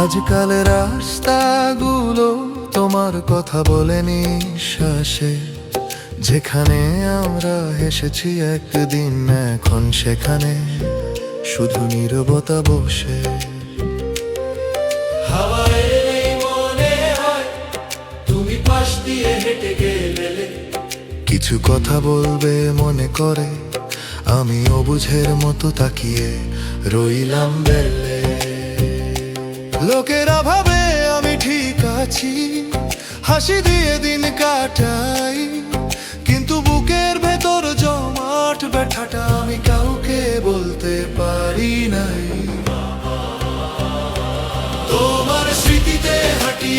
আজকাল রাস্তাগুলো তোমার কথা বলে নিঃশ্বাসে। যেখানে আমরা হেসেছি একদিন এখন সেখানে শুধু নীরবতা বসে। হাওয়ায় মনে হয় তুমি পাশ দিয়ে হেঁটে গেলে। কিছু কথা বলবে মনে করে আমি অবুঝের মতো তাকিয়ে রইলাম বেলে। লোকেরা ভাবে আমি ঠিক আছি। হাসি দিয়ে দিন কাটাই, কিন্তু বুকের ভেতর জমাট ব্যথাটা আমি কাউকে বলতে পারি নাই। তোমার স্মৃতিতে হাঁটি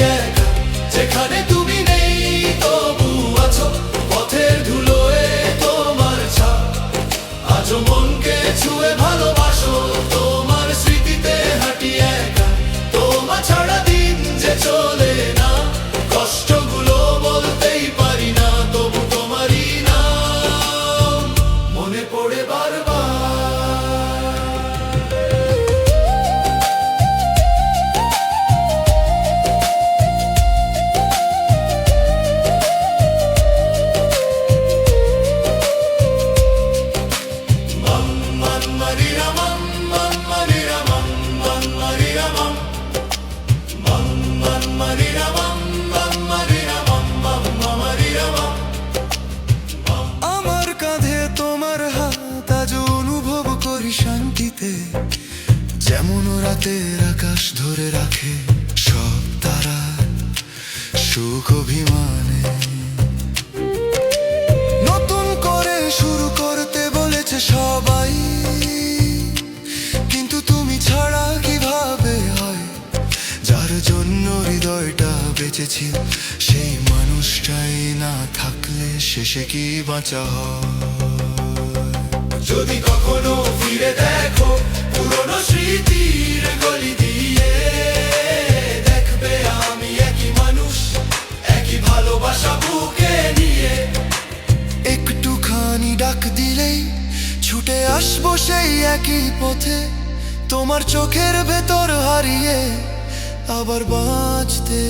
যেমন রাতের আকাশ ধরে রাখে সব তারা সুখ অভিমানে। নতুন করে শুরু করতে বলেছে সবাই, কিন্তু তুমি ছাড়া কীভাবে হয়? যার জন্য হৃদয়টা বেঁচেছি সেই মানুষটাই না থাকলে শেষে কি বাঁচা হয়? যদি কখনো ফিরে দেখো সেই একই পথে তোমার চোখের ভেতর হারিয়ে আবার বাঁচতে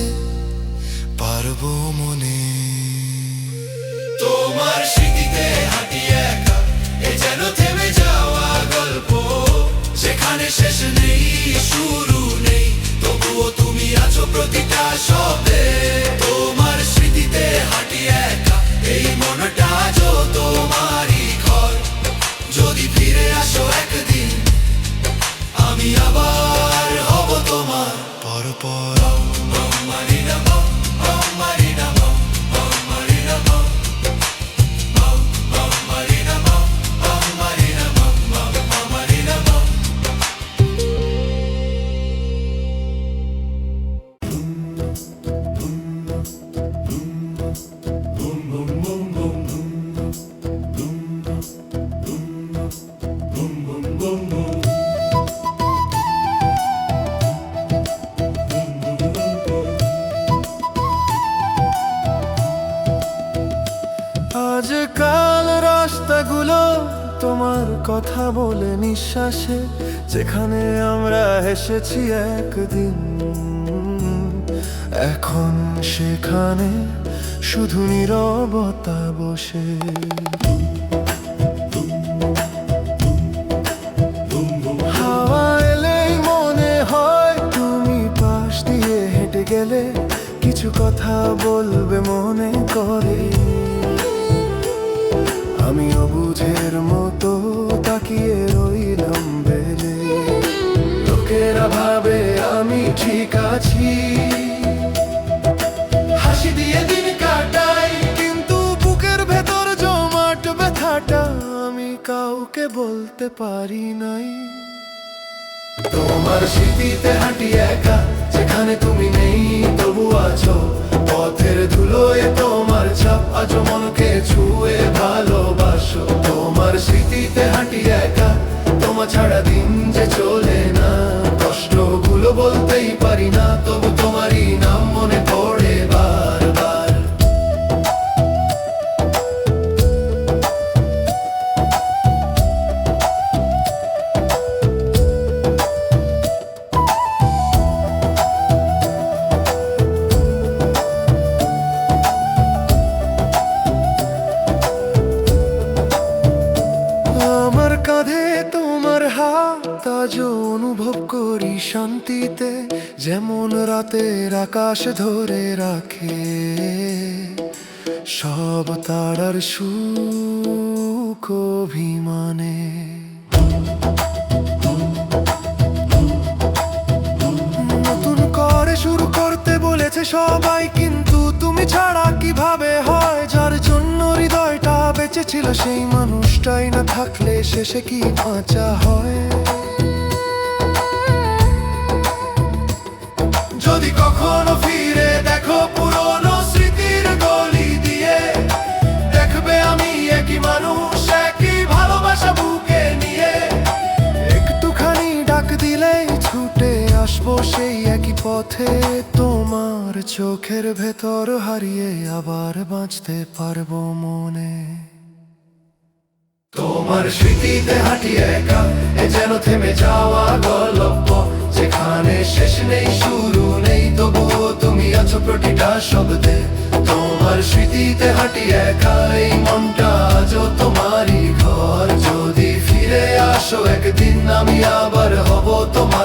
পারব মনে। তোমার কথা বলে নিঃশ্বাসে, যেখানে আমরা এসেছি একদিন। এখন সেখানে শুধু নীরবতা বসে। হাওয়া এলেই মনে হয় তুমি পাশ দিয়ে হেঁটে গেলে, কিছু কথা বলবে মনে করে। আমি অবুঝের মতো তাকিয়ে রইলাম বেলে। লোকেরা ভাবে আমি ঠিক আছি। হাসি দিয়ে দিন কাটাই, কিন্তু বুকের ভেতর জমাট ব্যথাটা আমি কাউকে বলতে পারি নাই। তোমার স্মৃতিতে হাঁটি একা কাঁধে তোমার হাত, আজ অনুভব করি শান্তিতে, যেমন রাতের আকাশ ধরে রাখে। সব তারার সুখ অভিমানে। নতুন করে শুরু করতে বলেছে সবাইকে ছিল সেই মানুষটাই না থাকলে শেষে কি বাঁচা হয়? যদি কখনো ফিরে দেখো পুরনো স্মৃতির গলি দিয়ে, দেখবে আমি একই মানুষ, একই ভালোবাসা বুকে নিয়ে। একটুখানি ডাক দিলেই ছুটে আসব সেই একই পথে, তোমার চোখের ভেতর হারিয়ে আবার বাঁচতে পারব মনে। তোমার স্মৃতিতে হাঁটি একা, এ যেন থেমে যাওয়া গল্প। যেখানে শেষ নেই, শুরু নেই, তবুও তুমি আছো প্রতিটা শব্দে। তোমার স্মৃতিতে হাঁটি একা, এই মনটা আজও তোমারই ঘর। যদি ফিরে আসো একদিন, আমি আবার হব তোমার